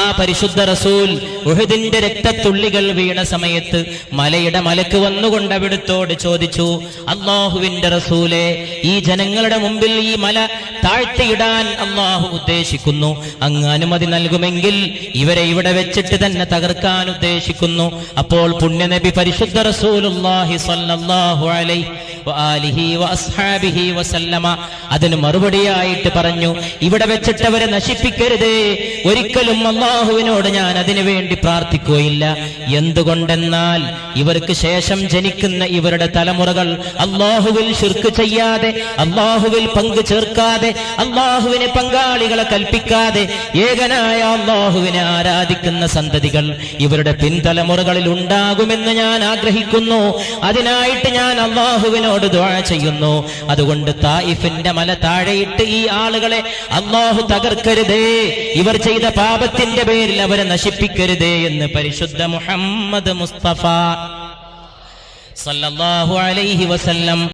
ആ പരിശുദ്ധ റസൂൽ ഉഹദിന്റെ രക്തത്തുള്ളികൾ വീണ സമയത്ത് മലയുടെ മലക്ക് വന്നുകൊണ്ട് അവിടുത്തോട് ചോദിച്ചു അള്ളാഹുവിന്റെ റസൂലെ ഈ ജനങ്ങളുടെ മുമ്പിൽ ഈ മല താഴ്ത്തിയിടാൻ അള്ളാഹു ഉദ്ദേശിക്കുന്നു. അങ്ങ് അനുമതി നൽകുമെങ്കിൽ ഇവരെ ഇവിടെ വെച്ചിട്ട് തന്നെ തകർക്കാൻ ഉദ്ദേശിക്കുന്നു. അപ്പോൾ പുണ്യനബി പരിശുദ്ധ സ്വല്ലല്ലാഹു അലൈഹി അതിന് മറുപടിയായിട്ട് പറഞ്ഞു ഇവിടെ വെച്ചിട്ടവരെ നശിപ്പിക്കരുതേ. ഒരിക്കലും അള്ളാഹുവിനോട് ഞാൻ അതിനു വേണ്ടി പ്രാർത്ഥിക്കുകയില്ല. എന്തുകൊണ്ടെന്നാൽ ഇവർക്ക് ശേഷം ജനിക്കുന്ന ഇവരുടെ തലമുറകൾ അള്ളാഹുവിൽ ശുർക്ക് ചെയ്യാതെ അള്ളാഹുവിൽ പങ്ക് ചേർക്കാതെ അള്ളാഹുവിനെ പങ്കാളികളെ കൽപ്പിക്കാതെ ഏകനായ അള്ളാഹുവിനെ ആരാധിക്കുന്ന സന്തതികൾ ഇവരുടെ പിൻതലമുറകളിൽ ഉണ്ടാകുമെന്ന് ഞാൻ ആഗ്രഹിക്കുന്നു. അതിനായിട്ട് ഞാൻ അള്ളാഹുവിനോട് ദ്വാ ചെയ്യുന്നു. അതുകൊണ്ട് തായിഫിന്റെ മല താഴെയിട്ട് ഈ ആളുകളെ അള്ളാഹു തകർക്കരുതേ. ഇവർ ചെയ്ത പാപത്തിന്റെ പേരിൽ അവരെ നശിപ്പിക്കരുതേ എന്ന് പരിശുദ്ധ മുഹമ്മദ് മുസ്തഫ. സല്ലല്ലാഹു അലൈഹി വസല്ലം